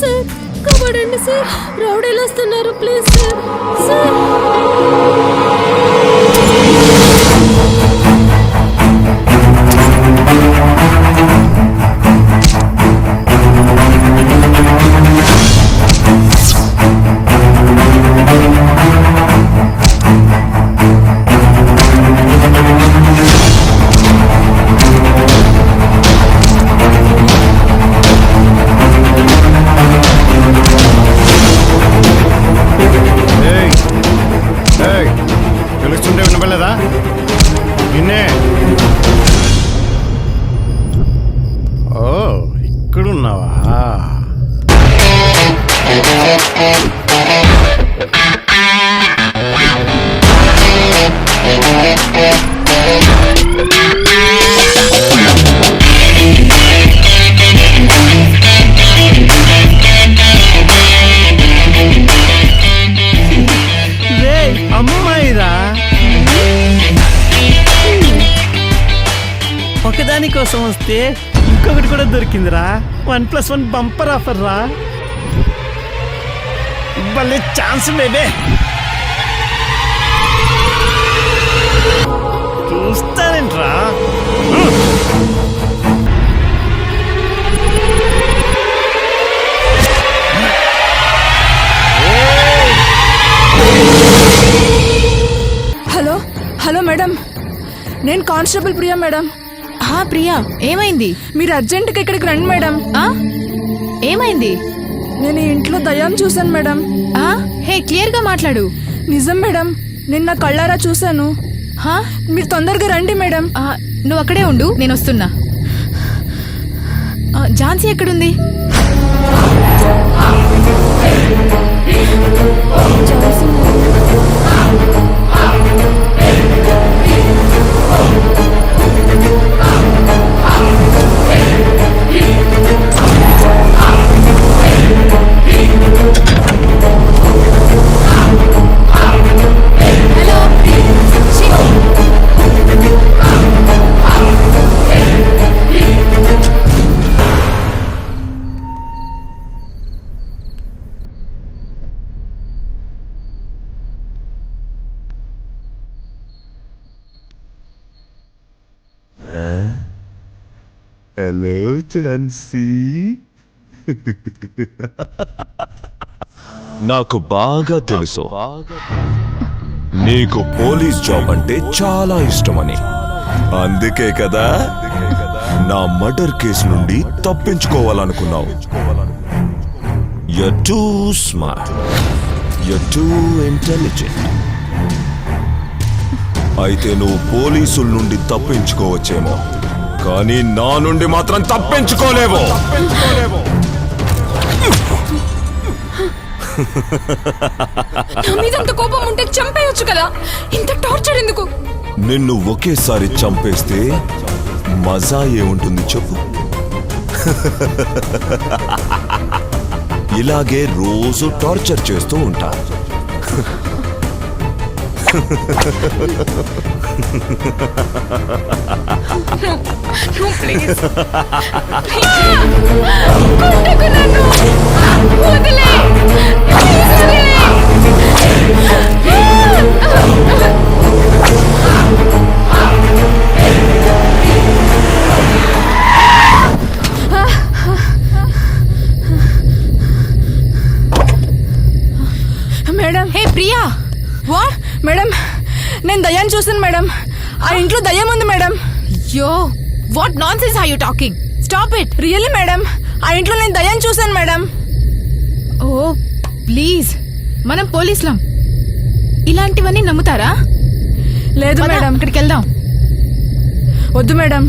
Sir కాపాడండి sir. రౌడీలు వస్తున్నారు ప్లీజ్ సార్. సార్. చెప్పలేదా నిన్నే. ఓ ఇక్కడున్నావా? కోసం వస్తే ఇంకొకటి కూడా దొరికిందిరా. One plus one bumper offer రా. భలే ఛాన్స్ బేబే చూస్తానంట్రా. Hello hello madam. నేను కానిస్టేబుల్ ప్రియా మేడం. హా ప్రియా ఏమైంది? మీరు అర్జెంటుగా ఇక్కడికి రండి మేడం. ఆ? ఏమైంది? నేను ఈ ఇంట్లో దయ్యాన్ని చూశాను మేడం. ఆ? హే క్లియర్గా మాట్లాడు. నిజం మేడం. నిన్న కళ్ళారా చూశాను. హా? మీరు తొందరగా రండి మేడం. ఆ, నువ్వు అక్కడే ఉండు నేను వస్తున్నా. ఆ, ఝాన్సీ ఎక్కడుంది? హలో ఝాన్సీ నాకు బాగా తెలుసు. నీకు పోలీస్ జాబ్ అంటే చాలా ఇష్టమని. అందుకే కదా నా మర్డర్ కేసు నుండి తప్పించుకోవాలనుకున్నావు. You too smart you too intelligent అయితే నువ్వు పోలీసుల నుండి తప్పించుకోవచ్చేమో. కానీ నా నుండి మాత్రం తప్పించుకోలేవు. నా మీద అంత కోపం ఉంటే చంపేయొచ్చు కదా? ఇంత టార్చర్ ఎందుకు? నిన్ను ఒకేసారి చంపేస్తే మజా ఏముంటుంది చెప్పు. ఇలాగే రోజు టార్చర్ చేస్తూ ఉంటా. కొట్టకు నన్ను వదిలే ప్లీజ్ వదిలే madam hey Priya what madam నేను దయ్యాన్ని చూసాను మేడం. ఆ ఇంట్లో దయ్యం ఉంది madam. Yo what nonsense are you talking stop it really madam? ఆ ఇంట్లో నేను దయ్యాన్ని చూసాను మేడం. ఓ ప్లీజ్ మనం పోలీసులం. ఇలాంటివన్నీ నమ్ముతారా? లేదు మేడం. అక్కడికి వెళ్దాం వద్దు మేడం.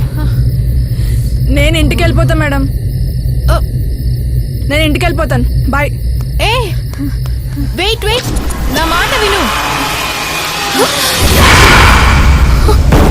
నేను ఇంటికి వెళ్ళిపోతా మేడం. నేను ఇంటికి వెళ్ళిపోతాను. బాయ్ ఏ వెయిట్ వెయిట్ నా మాట విను. っ